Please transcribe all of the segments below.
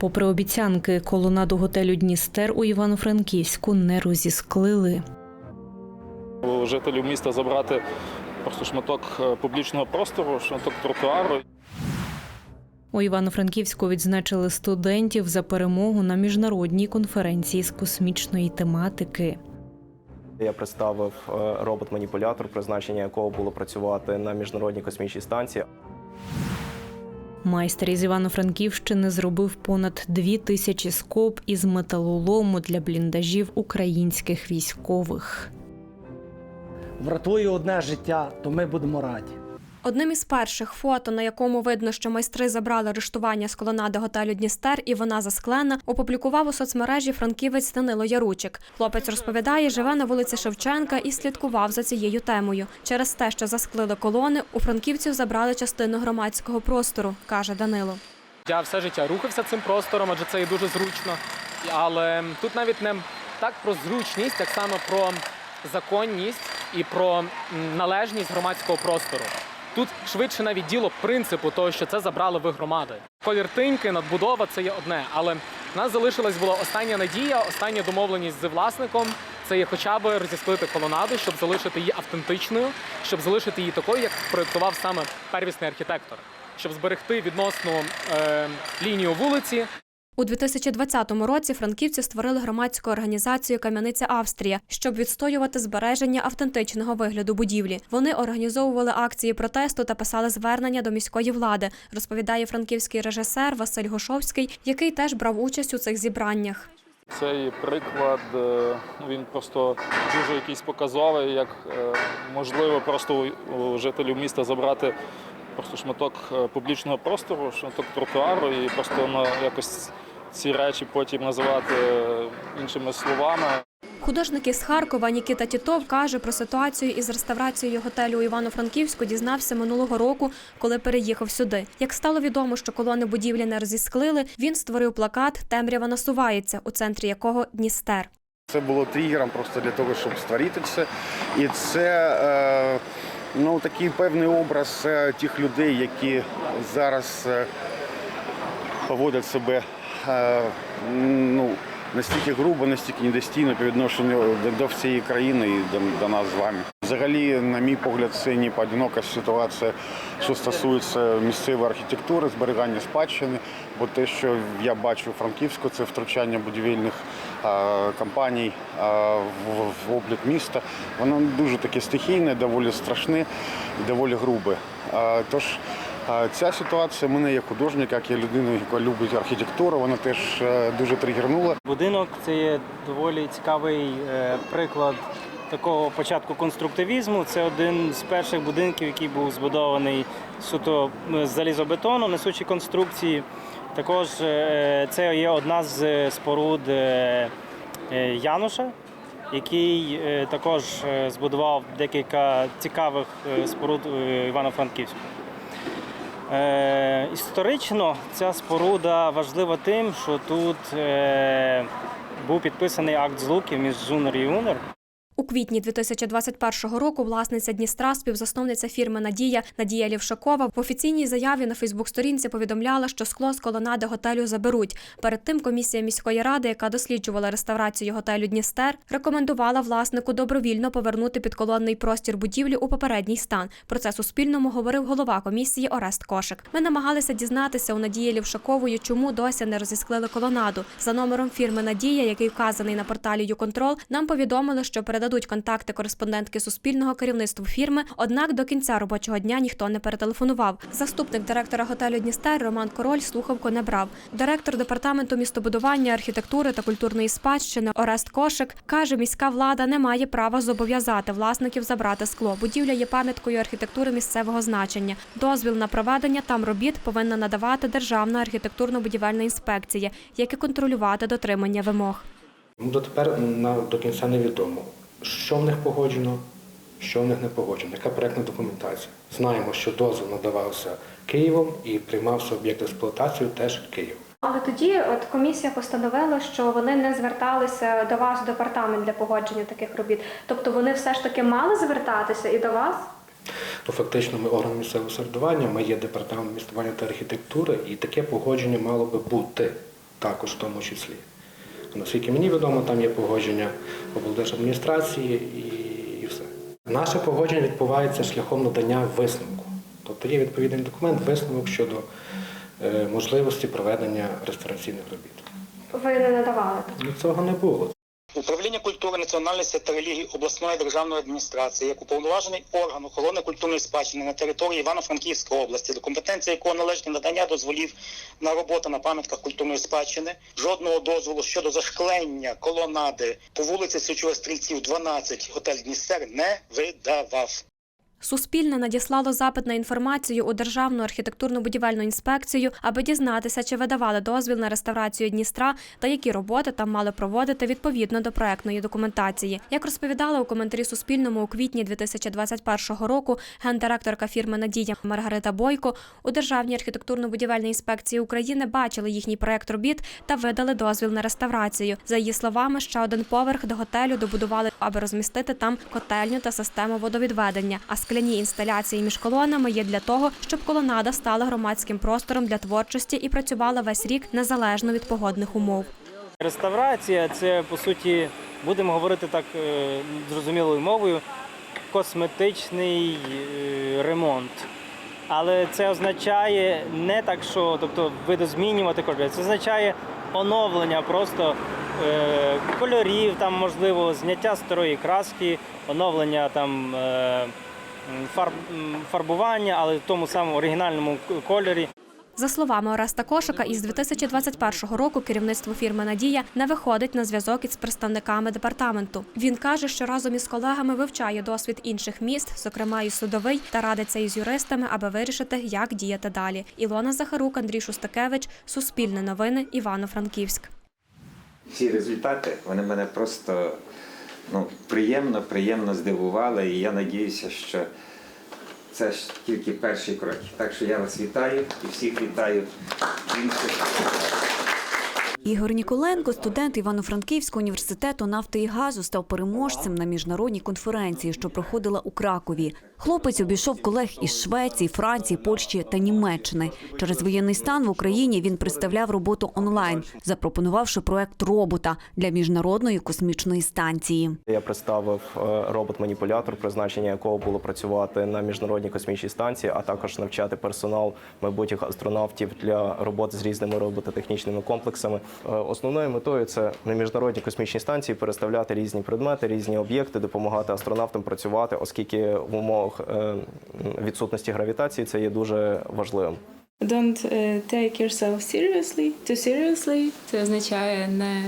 Попри обіцянки, колонаду готелю Дністер у Івано-Франківську не розісклили. Жителів міста забрати просто шматок е, публічного простору, шматок тротуару. У Івано-Франківську відзначили студентів за перемогу на міжнародній конференції з космічної тематики. Я представив е, робот-маніпулятор, призначення якого було працювати на міжнародній космічній станції. Майстер із Івано-Франківщини зробив понад дві тисячі скоб із металолому для бліндажів українських військових. врятує одне життя, то ми будемо раді. Одним із перших фото, на якому видно, що майстри забрали арештування з колонади готелю Дністер, і вона засклена, опублікував у соцмережі франківець Данило Яручик. Хлопець розповідає, живе на вулиці Шевченка і слідкував за цією темою. Через те, що засклили колони, у франківців забрали частину громадського простору, каже Данило. Я все життя рухався цим простором, адже це є дуже зручно. Але тут навіть не так про зручність, як саме про законність і про належність громадського простору. Тут швидше навіть діло принципу того, що це забрали ви громади. Колір тиньки, надбудова це є одне, але в нас залишилась була остання надія, остання домовленість з власником. Це є хоча б розісклити колонаду, щоб залишити її автентичною, щоб залишити її такою, як проєктував саме первісний архітектор, щоб зберегти відносну е, лінію вулиці, У 2020 році франківці створили громадську організацію Кам'яниця Австрія, щоб відстоювати збереження автентичного вигляду будівлі. Вони організовували акції протесту та писали звернення до міської влади, розповідає франківський режисер Василь Гошовський, який теж брав участь у цих зібраннях. Цей приклад е, він просто дуже якийсь показовий, як е, можливо просто у жителів міста забрати просто шматок е, публічного простору, шматок тротуару і просто ну, якось ці речі потім називати е, іншими словами. Художник із Харкова Нікіта Тітов каже про ситуацію із реставрацією готелю у Івано-Франківську дізнався минулого року, коли переїхав сюди. Як стало відомо, що колони будівлі не розісклили, він створив плакат Темрява насувається, у центрі якого Дністер. Це було тригером просто для того, щоб створити це. І це е, ну, такий певний образ е, тих людей, які зараз е, поводять себе е, ну, настільки грубо, настільки недостійно по відношенню до, всієї країни і до, до нас з вами. Взагалі, на мій погляд, це не поодинока ситуація, що стосується місцевої архітектури, зберігання спадщини. Бо те, що я бачу у Франківську, це втручання будівельних компаній в, облік міста. Воно дуже таке стихійне, доволі страшне і доволі грубе. Тож ця ситуація мене як художника, як я людина, яка любить архітектуру, вона теж е, дуже тригернула. Будинок це є доволі цікавий е, приклад такого початку конструктивізму. Це один з перших будинків, який був збудований суто е, з залізобетону, несучі конструкції. Також е, це є одна з споруд е, е, Януша, який також збудував декілька цікавих споруд Івано-Франківську. Е, історично ця споруда важлива тим, що тут був підписаний акт злуки між Жунер і Унер. У квітні 2021 року власниця Дністра, співзасновниця фірми Надія Надія Лівшакова в офіційній заяві на Фейсбук-сторінці повідомляла, що скло з колонади готелю заберуть. Перед тим комісія міської ради, яка досліджувала реставрацію готелю Дністер, рекомендувала власнику добровільно повернути підколонний простір будівлі у попередній стан. Про це Суспільному говорив голова комісії Орест Кошик. Ми намагалися дізнатися у Надії Лівшакової, чому досі не розісклили колонаду. За номером фірми Надія, який вказаний на порталі «Юконтрол», нам повідомили, що передадуть контакти кореспондентки Суспільного керівництву фірми. Однак до кінця робочого дня ніхто не перетелефонував. Заступник директора готелю Дністер Роман Король слухавку не брав. Директор департаменту містобудування, архітектури та культурної спадщини Орест Кошик каже, міська влада не має права зобов'язати власників забрати скло. Будівля є пам'яткою архітектури місцевого значення. Дозвіл на проведення там робіт повинна надавати Державна архітектурно-будівельна інспекція, як контролювати дотримання вимог. Ну, дотепер нам до кінця невідомо, що в них погоджено, що в них не погоджено, яка проєктна документація. Знаємо, що дозвіл надавався Києвом і приймався об'єкт експлуатацію теж Києвом. Але тоді от комісія постановила, що вони не зверталися до вас в департамент для погодження таких робіт. Тобто вони все ж таки мали звертатися і до вас? Ну, фактично, ми орган місцевого середування, ми є департамент містобудування та архітектури, і таке погодження мало би бути. також в тому числі. Наскільки мені відомо, там є погодження облдержадміністрації і, і все. Наше погодження відбувається шляхом надання висновку. Тобто є відповідний документ, висновок щодо е, можливості проведення реставраційних робіт. Ви не надавали. Ну, цього не було. Управління культури, національності та релігії обласної державної адміністрації як уповноважений орган охорони культурної спадщини на території Івано-Франківської області, до компетенції якого належить надання дозволів на роботу на пам'ятках культурної спадщини, жодного дозволу щодо зашклення колонади по вулиці Січових Стрільців, 12, готель Дністер не видавав. Суспільне надіслало запит на інформацію у Державну архітектурно-будівельну інспекцію, аби дізнатися, чи видавали дозвіл на реставрацію Дністра та які роботи там мали проводити відповідно до проектної документації. Як розповідала у коментарі Суспільному у квітні 2021 року гендиректорка фірми Надія Маргарита Бойко, у Державній архітектурно-будівельній інспекції України бачили їхній проект робіт та видали дозвіл на реставрацію. За її словами, ще один поверх до готелю добудували, аби розмістити там котельню та систему водовідведення. А скляні інсталяції між колонами є для того, щоб колонада стала громадським простором для творчості і працювала весь рік незалежно від погодних умов. Реставрація це по суті, будемо говорити так е, зрозумілою мовою, косметичний е, ремонт. Але це означає не так, що тобто видозмінювати кольори, це означає оновлення просто е, кольорів, там можливо, зняття старої краски, оновлення там е, фарбування, але в тому самому оригінальному кольорі. За словами Ореста Кошика, із 2021 року керівництво фірми Надія не виходить на зв'язок із представниками департаменту. Він каже, що разом із колегами вивчає досвід інших міст, зокрема і судовий, та радиться із юристами, аби вирішити, як діяти далі. Ілона Захарук, Андрій Шустакевич, Суспільне новини, Івано-Франківськ. ці результати вони мене просто ну, приємно, приємно здивували. І я надіюся, що це ж тільки перші кроки. Так що я вас вітаю і всіх вітаю інших. Ігор Ніколенко, студент Івано-Франківського університету нафти і газу, став переможцем на міжнародній конференції, що проходила у Кракові. Хлопець обійшов колег із Швеції, Франції, Польщі та Німеччини. Через воєнний стан в Україні він представляв роботу онлайн, запропонувавши проект робота для міжнародної космічної станції. Я представив е, робот-маніпулятор, призначення якого було працювати на міжнародній космічній станції, а також навчати персонал майбутніх астронавтів для роботи з різними робототехнічними комплексами. Е, Основною метою це на міжнародній космічній станції переставляти різні предмети, різні об'єкти, допомагати астронавтам працювати, оскільки в умовах е, відсутності гравітації це є дуже важливим. Don't uh, take yourself seriously. Too seriously це означає не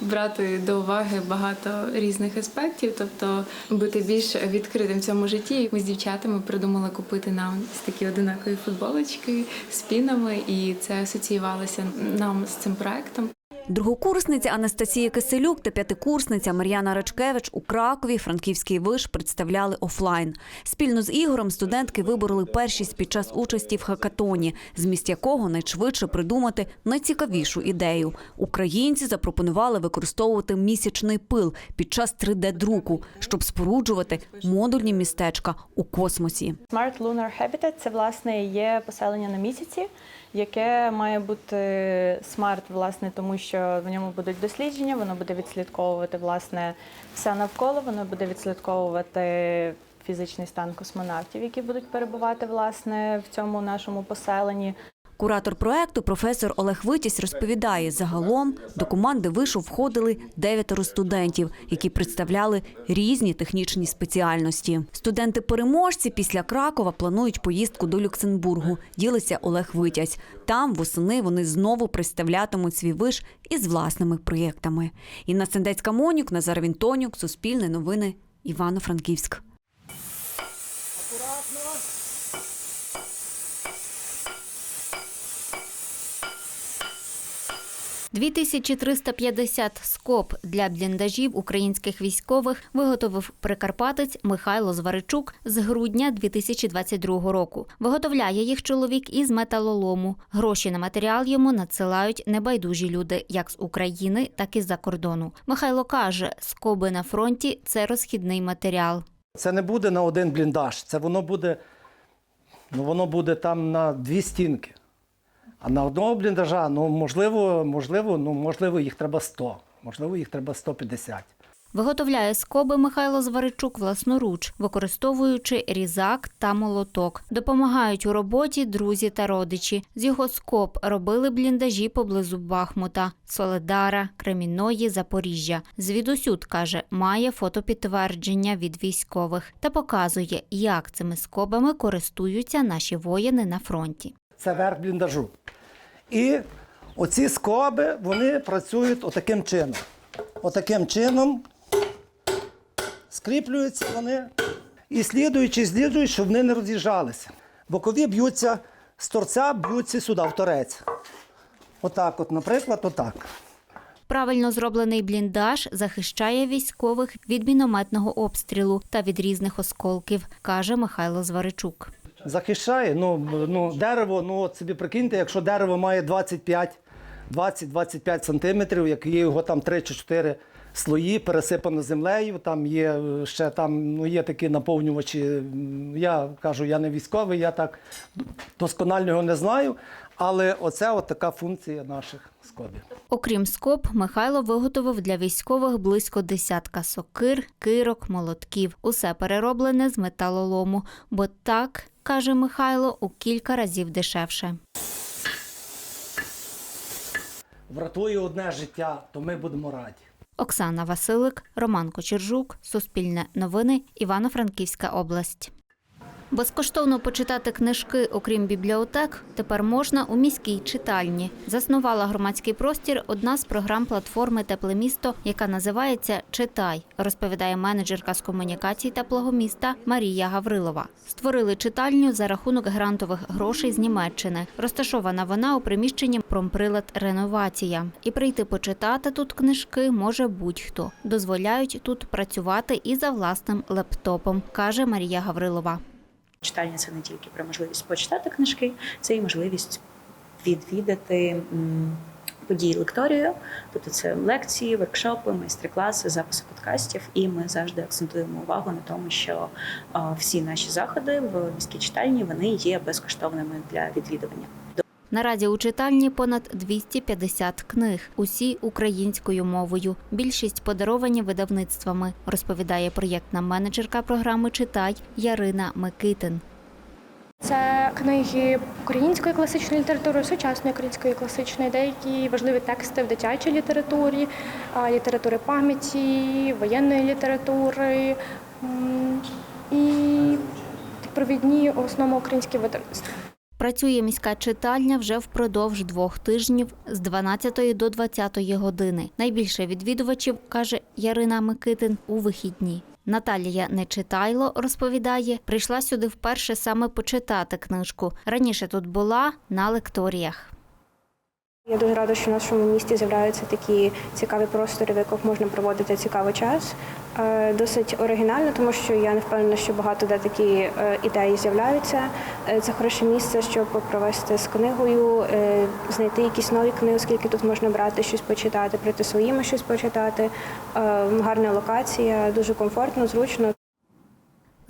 брати до уваги багато різних аспектів, тобто бути більш відкритим в цьому житті. Ми з дівчатами придумали купити нам такі одинакові футболочки з пінами, і це асоціювалося нам з цим проектом. Другокурсниця Анастасія Киселюк та п'ятикурсниця Мар'яна Рачкевич у Кракові Франківський виш представляли офлайн. Спільно з Ігорем студентки вибороли першість під час участі в хакатоні, зміст якого найшвидше придумати найцікавішу ідею. Українці запропонували використовувати місячний пил під час 3D-друку, щоб споруджувати модульні містечка у космосі. Smart Lunar Habitat – це власне є поселення на місяці, яке має бути смарт, власне, тому що в ньому будуть дослідження, воно буде відслідковувати власне все навколо, воно буде відслідковувати фізичний стан космонавтів, які будуть перебувати власне в цьому нашому поселенні. Куратор проекту професор Олег Витязь розповідає, загалом до команди вишу входили дев'ятеро студентів, які представляли різні технічні спеціальності. Студенти-переможці після Кракова планують поїздку до Люксембургу. Ділиться Олег Витязь. Там восени вони знову представлятимуть свій виш із власними проєктами. Інна Сендецька Монюк, Назар Вінтонюк, Суспільне новини, Івано-Франківськ. 2350 скоб для бліндажів українських військових виготовив прикарпатець Михайло Зваричук з грудня 2022 року. Виготовляє їх чоловік із металолому. Гроші на матеріал йому надсилають небайдужі люди, як з України, так і з-за кордону. Михайло каже, скоби на фронті це розхідний матеріал. Це не буде на один бліндаж, це воно буде, ну воно буде там на дві стінки. А на одного бліндажа, ну можливо, можливо, ну можливо, їх треба 100, можливо, їх треба 150. Виготовляє скоби Михайло Зваричук власноруч, використовуючи різак та молоток. Допомагають у роботі друзі та родичі. З його скоб робили бліндажі поблизу Бахмута, Соледара, Кремінної, Запоріжжя. Звідусюд каже, має фотопідтвердження від військових та показує, як цими скобами користуються наші воїни на фронті. Це верх бліндажу. І оці скоби вони працюють отаким чином. Отаким чином скріплюються вони і слідуючи, слідують, щоб вони не роз'їжджалися. Бокові б'ються з торця, б'ються сюди, в торець. Отак, от, наприклад, отак. Правильно зроблений бліндаж захищає військових від мінометного обстрілу та від різних осколків, каже Михайло Зваричук. Захищає. Ну, ну, дерево, ну от собі прикиньте, якщо дерево має 25, 20-25 сантиметрів, як є його там 3 чи 4 слої, пересипано землею, там є е, ще там, ну, є такі наповнювачі. Я кажу, я не військовий, я так досконально його не знаю. Але оце от така функція наших скобів. Окрім скоб, Михайло виготовив для військових близько десятка сокир, кирок, молотків. Усе перероблене з металолому, бо так, каже Михайло, у кілька разів дешевше. Врятує одне життя, то ми будемо раді. Оксана Василик, Роман Кочержук, Суспільне новини, Івано-Франківська область. Безкоштовно почитати книжки, окрім бібліотек, тепер можна у міській читальні. Заснувала громадський простір одна з програм платформи Тепле місто, яка називається Читай, розповідає менеджерка з комунікацій теплого міста Марія Гаврилова. Створили читальню за рахунок грантових грошей з Німеччини. Розташована вона у приміщенні промприлад реновація. І прийти почитати тут книжки може будь-хто. Дозволяють тут працювати і за власним лептопом, каже Марія Гаврилова. Читальня це не тільки про можливість почитати книжки, це і можливість відвідати події лекторію, тобто це лекції, воркшопи, майстер-класи, записи подкастів. І ми завжди акцентуємо увагу на тому, що всі наші заходи в міській читальні вони є безкоштовними для відвідування. Наразі у читальні понад 250 книг, усі українською мовою. Більшість подаровані видавництвами, розповідає проєктна менеджерка програми Читай Ярина Микитин. Це книги української класичної літератури, сучасної української класичної, деякі важливі тексти в дитячій літературі, літератури пам'яті, воєнної літератури і провідні в основному українські видавництва. Працює міська читальня вже впродовж двох тижнів з 12 до 20 години. Найбільше відвідувачів, каже Ярина Микитин, у вихідні. Наталія Нечитайло розповідає, прийшла сюди вперше саме почитати книжку. Раніше тут була на лекторіях. Я дуже рада, що в нашому місті з'являються такі цікаві простори, в яких можна проводити цікавий час. Е, Досить оригінально, тому що я не впевнена, що багато де такі е, ідеї з'являються. Е, Це хороше місце, щоб провести з книгою, знайти якісь нові книги, оскільки тут можна брати щось почитати, прийти своїми щось почитати. Гарна локація, дуже комфортно, зручно.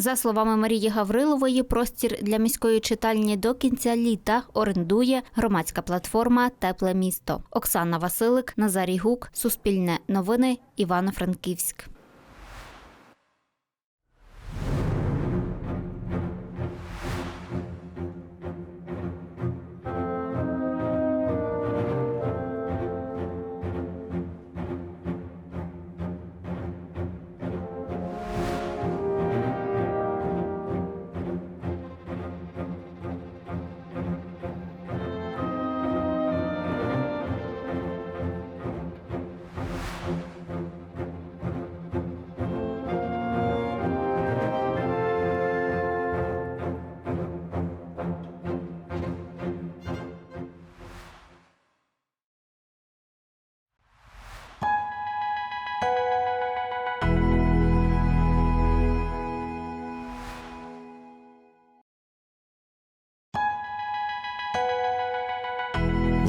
За словами Марії Гаврилової, простір для міської читальні до кінця літа орендує громадська платформа Тепле місто. Оксана Василик, Назарій Гук, Суспільне новини, Івано-Франківськ.